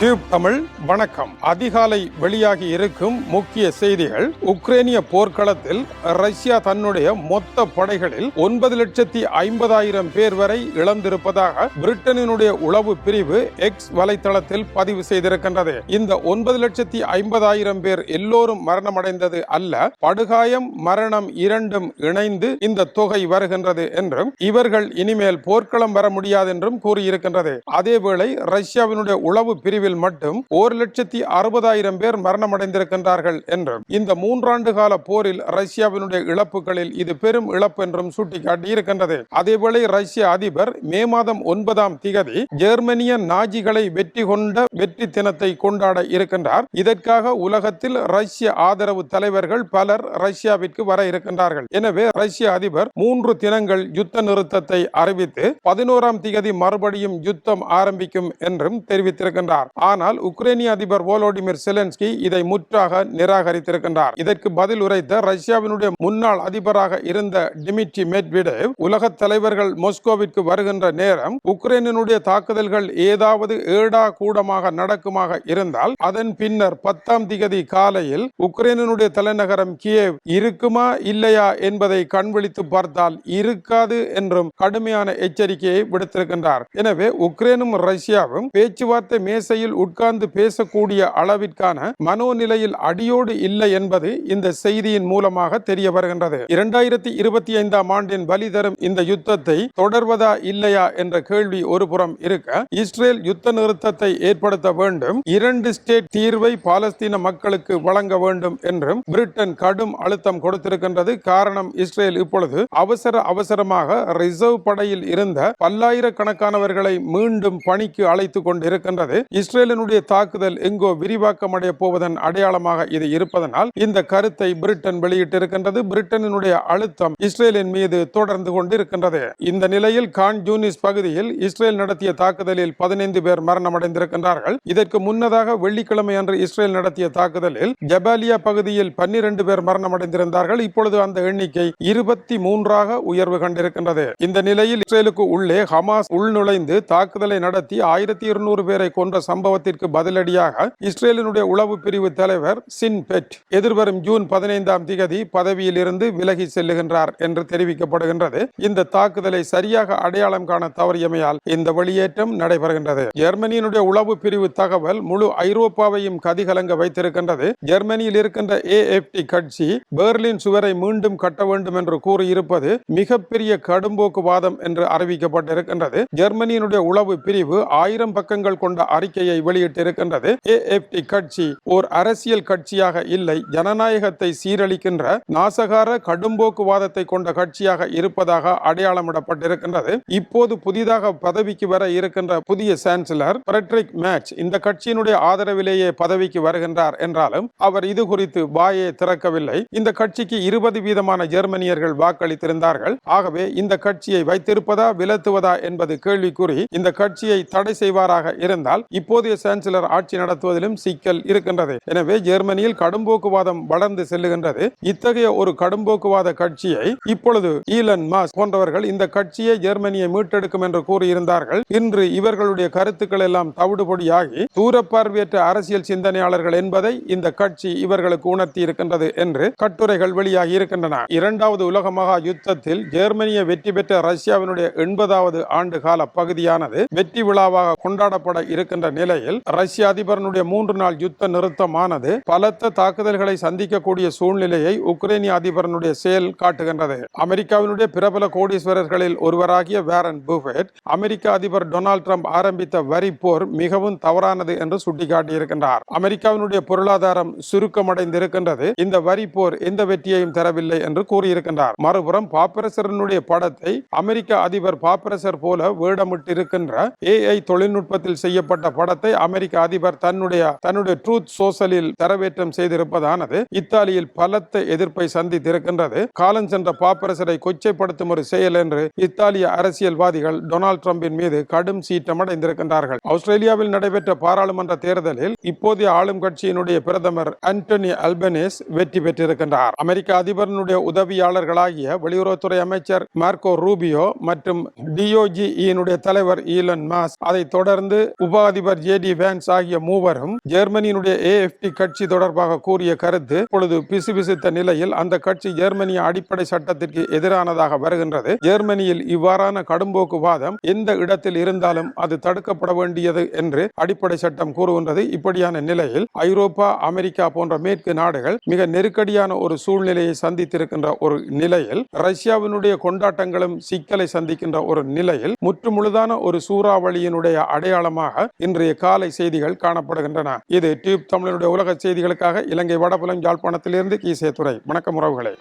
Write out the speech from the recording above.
Tube Tamil வணக்கம். அதிகாலை வெளியாகி இருக்கும் முக்கிய செய்திகள். உக்ரைனிய போர்க்களத்தில் ரஷ்யா தன்னுடைய மொத்த படைகளில் ஒன்பது லட்சத்தி ஐம்பதாயிரம் பேர் வரை இழந்திருப்பதாக பிரிட்டனினுடைய உளவு பிரிவு எக்ஸ் வலைதளத்தில் பதிவு செய்திருக்கின்றது. இந்த ஒன்பது லட்சத்தி ஐம்பதாயிரம் பேர் எல்லோரும் மரணமடைந்தது அல்ல படுகாயம் மரணம் இரண்டும் இணைந்து இந்த தொகை வருகின்றது என்றும் இவர்கள் இனிமேல் போர்க்களம் வர முடியாது என்றும் கூறியிருக்கின்றது. அதேவேளை ரஷ்யாவினுடைய உளவு பிரிவில் மட்டும் ஒரு லட்சத்தி அறுபதாயிரம் பேர் மரணமடைந்திருக்கின்றார்கள் என்றும் இந்த மூன்றாண்டு கால போரில் ரஷ்யாவினுடைய இழப்புகளில் இது பெரும் இழப்பு என்றும் சுட்டிக்காட்டியிருக்கின்றது. அதேவேளை ரஷ்ய அதிபர் மே மாதம் ஒன்பதாம் திகதி ஜெர்மனிய நாஜிகளை வெற்றி கொண்ட வெற்றி தினத்தை கொண்டாட இருக்கின்றார். இதற்காக உலகத்தில் ரஷ்ய ஆதரவு தலைவர்கள் பலர் ரஷ்யாவிற்கு வர இருக்கின்றார்கள். எனவே ரஷ்ய அதிபர் மூன்று தினங்கள் யுத்த நிறுத்தத்தை அறிவித்து பதினோராம் திகதி மறுபடியும் யுத்தம் ஆரம்பிக்கும் என்றும் தெரிவித்திருக்கின்றார். ஆனால் உக்ரைனிய அதிபர் வோலோடிமிர் செலன்ஸ்கி இதை முற்றாக நிராகரித்திருக்கின்றார். இதற்கு பதில் உரைத்த ரஷ்யாவினுடைய முன்னாள் அதிபராக இருந்த டிமிட்ரி மெட்விடேவ் உலக தலைவர்கள் மொஸ்கோவிற்கு வருகின்ற நேரம் உக்ரைனுடைய தாக்குதல்கள் ஏதாவது ஏடா கூடமாக நடக்குமாக இருந்தால் அதன் பின்னர் பத்தாம் திகதி காலையில் உக்ரைனுடைய தலைநகரம் கியேவ் இருக்குமா இல்லையா என்பதை கண்விழித்து பார்த்தால் இருக்காது என்றும் கடுமையான எச்சரிக்கையை விடுத்திருக்கின்றார். எனவே உக்ரைனும் ரஷ்யாவும் பேச்சுவார்த்தை மேசையில் உட்கார்ந்து பேசக்கூடிய அளவிற்கான மனோநிலையில் அடியோடு இல்லை என்பது இந்த செய்தியின் மூலமாக தெரிய வருகின்றது. இரண்டாயிரத்தி இருபத்தி ஐந்தாம் ஆண்டின் பலி தரும் இந்த யுத்தத்தை தொடர்வதா இல்லையா என்ற கேள்வி ஒரு புறம் இருக்க இஸ்ரேல் யுத்த நிறுத்தத்தை ஏற்படுத்த வேண்டும் இரண்டு ஸ்டேட் தீர்வை பாலஸ்தீன மக்களுக்கு வழங்க வேண்டும் என்றும் பிரிட்டன் கடும் அழுத்தம் கொடுத்திருக்கின்றது. காரணம் இஸ்ரேல் இப்பொழுது அவசர அவசரமாக ரிசர்வ் படையில் இருந்த பல்லாயிரக்கணக்கானவர்களை மீண்டும் பணிக்கு அழைத்து கொண்டிருக்கின்றது. இஸ்ரேலினுடைய தாக்குதல் எங்கோ விரிவாக்கமடைய போவதன் அடையாளமாக இது இருப்பதனால் இந்த கருத்தை பிரிட்டன் வெளியிட்டிருக்கின்றது. பிரிட்டனினுடைய அழுத்தம் இஸ்ரேலின் மீது தொடர்ந்து கொண்டிருக்கின்றது. இந்த நிலையில் கான் ஜூனிஸ் பகுதியில் இஸ்ரேல் நடத்திய தாக்குதலில் பதினைந்து பேர் மரணமடைந்திருக்கின்றார்கள். இதற்கு முன்னதாக வெள்ளிக்கிழமை அன்று இஸ்ரேல் நடத்திய தாக்குதலில் ஜபாலியா பகுதியில் பன்னிரண்டு பேர் மரணமடைந்திருந்தார்கள். இப்பொழுது அந்த எண்ணிக்கை இருபத்தி மூன்றாக உயர்வு கண்டிருக்கின்றது. இந்த நிலையில் இஸ்ரேலுக்கு உள்ளே ஹமாஸ் உள்நுழைந்து தாக்குதலை நடத்தி ஆயிரத்தி இருநூறு பேரை கொன்ற சம்பவத்திற்கு பதிலடியாக இஸ்ரேலினுடைய உளவு பிரிவு தலைவர் சின் பெட் எதிர்வரும் ஜூன் பதினைந்தாம் திகதி பதவியில் இருந்து விலகி செல்லுகின்றார் என்று தெரிவிக்கப்படுகின்றது. இந்த தாக்குதலை சரியாக அடையாளம் காண தவறியமையால் இந்த வெளியேற்றம் நடைபெறுகின்றது. ஜெர்மனியினுடைய உளவு பிரிவு தகவல் முழு ஐரோப்பாவையும் கதிகலங்க வைத்திருக்கின்றது. ஜெர்மனியில் இருக்கின்ற ஏஎப்டி கட்சி பெர்லின் சுவரை மீண்டும் கட்ட வேண்டும் என்று கூறியிருப்பது மிகப்பெரிய கடும்போக்குவாதம் என்று அறிவிக்கப்பட்டிருக்கின்றது. ஜெர்மனியினுடைய உளவு பிரிவு ஆயிரம் பக்கங்கள் கொண்ட அறிக்கையை வெளியிட்டிருக்கின்றது. ஏஎப்டி கட்சி ஓர் அரசியல் கட்சியாக இல்லை ஜனநாயகத்தை சீரழிக்கின்ற நாசகார கடும்போக்குவாதத்தை கொண்ட கட்சியாக இருப்பதாக அடையாளமிடப்பட்டிருக்கின்றது. இப்போது புதிதாக பதவிக்கு வர இருக்கின்ற புதிய சான்சலர் பிரெட்ரிக் மேட்ச் இந்த கட்சியினுடைய ஆதரவிலேயே பதவிக்கு வருகின்றார் என்றாலும் அவர் இது குறித்து வாயை திறக்கவில்லை. இந்த கட்சிக்கு இருபது வீதமான ஜெர்மனியர்கள் வாக்களித்திருந்தார்கள். ஆகவே இந்த கட்சியை வைத்திருப்பதா விலத்துவதா என்பது கேள்விக்குறி. இந்த கட்சியை தடை செய்வாராக இருந்தால் இப்போது தற்போதைய சான்சலர் ஆட்சி நடத்துவதிலும் சிக்கல் இருக்கின்றது. எனவே ஜெர்மனியில் கடும்போக்குவாதம் வளர்ந்து செல்லுகின்றது. இத்தகைய ஒரு கடும்போக்குவாத கட்சியை இப்பொழுது ஈலன் மாஸ் போன்றவர்கள் இந்த கட்சியை ஜெர்மனியை மீட்டெடுக்கும் என்று கூறியிருந்தார்கள். இன்று இவர்களுடைய கருத்துக்கள் எல்லாம் தவிடுபொடியாகி தூரப்பார்வையற்ற அரசியல் சிந்தனையாளர்கள் என்பதை இந்த கட்சி இவர்களுக்கு உணர்த்தி இருக்கின்றது என்று கட்டுரைகள் வெளியாகி இருக்கின்றன. இரண்டாவது உலக மகா யுத்தத்தில் ஜெர்மனியை வெற்றி பெற்ற ரஷ்யாவினுடைய எண்பதாவது ஆண்டு கால பகுதியானது வெற்றி விழாவாக கொண்டாடப்பட இருக்கின்ற நிலை நிலையில் ரஷ்ய அதிபரனுடைய மூன்று நாள் யுத்த நிறுத்தமானது பலத்த தாக்குதல்களை சந்திக்கக்கூடிய சூழ்நிலையை உக்ரைனிய அதிபரனுடைய செயல் காட்டுகின்றது. அமெரிக்காவினுடைய பிரபல கோடீஸ்வரர்களில் ஒருவராகிய வேரன் புஃபெட் அமெரிக்க அதிபர் டொனால்டு ட்ரம்ப் ஆரம்பித்த வரி போர் மிகவும் தவறானது என்று சுட்டிக்காட்டியிருக்கின்றார். அமெரிக்காவினுடைய பொருளாதாரம் சுருக்கமடைந்திருக்கின்றது. இந்த வரி போர் எந்த வெற்றியையும் தரவில்லை என்று கூறியிருக்கின்றார். மறுபுறம் பாப்பரசரனுடைய படத்தை அமெரிக்க அதிபர் பாப்பரசர் போல வேடமிட்டிருக்கின்ற ஏஐ தொழில்நுட்பத்தில் செய்யப்பட்ட படத்தை அமெரிக்க அதிபர் தன்னுடைய தன்னுடைய ட்ரூத் சோசலில் தரவேற்றம் செய்திருப்பதானது இத்தாலியில் பலத்த எதிர்ப்பை சந்தித்திருக்கின்றது. காலம் சென்ற பாப்பரசரை கொச்சைப்படுத்தும் ஒரு செயல் என்று இத்தாலிய அரசியல்வாதிகள் டொனால்டு டிரம்பின் மீது கடும் சீற்றம் அடைந்திருக்கின்றார்கள் ஆஸ்திரேலியாவில் நடைபெற்ற பாராளுமன்ற தேர்தலில் இப்போதைய ஆளும் கட்சியினுடைய பிரதமர் அண்டோனி அல்பனேஸ் வெற்றி பெற்றிருக்கின்றார். அமெரிக்க அதிபரனுடைய உதவியாளர்களாகிய வெளியுறவுத்துறை அமைச்சர் மார்க்கோ ரூபியோ மற்றும் டிஓஜியினுடைய தலைவர் ஈலன் மாஸ் அதைத் தொடர்ந்து உப அதிபர் ஜே. ஜேடி வேன்ஸ் ஆகிய மூவரும் ஜெர்மனியினுடைய ஏஎஃப்டி கட்சி தொடர்பாக கூறிய கருத்து இப்பொழுது பிசுபிசுத்த நிலையில் அந்த கட்சி ஜெர்மனிய அடிப்படை சட்டத்திற்கு எதிரானதாக வருகின்றது. ஜெர்மனியில் இவ்வாறான கடும்போக்கு வாதம் எந்த இடத்தில் இருந்தாலும் அது தடுக்கப்பட வேண்டியது என்று அடிப்படை சட்டம் கூறுகின்றது. இப்படியான நிலையில் ஐரோப்பா அமெரிக்கா போன்ற மேற்கு நாடுகள் மிக நெருக்கடியான ஒரு சூழ்நிலையை சந்தித்திருக்கின்ற ஒரு நிலையில் ரஷ்யாவினுடைய கொண்டாட்டங்களும் சிக்கலை சந்திக்கின்ற ஒரு நிலையில் முற்றுமுழுதான ஒரு சூறாவளியினுடைய அடையாளமாக இன்றைய காலை செய்திகள் காணப்படுகின்றன. இது டியூப் தமிழனுடைய உலக செய்திகளுக்காக இலங்கை வடபுலம் யாழ்ப்பாணத்திலிருந்து கீசே துறை வணக்கம் உறவுகளே.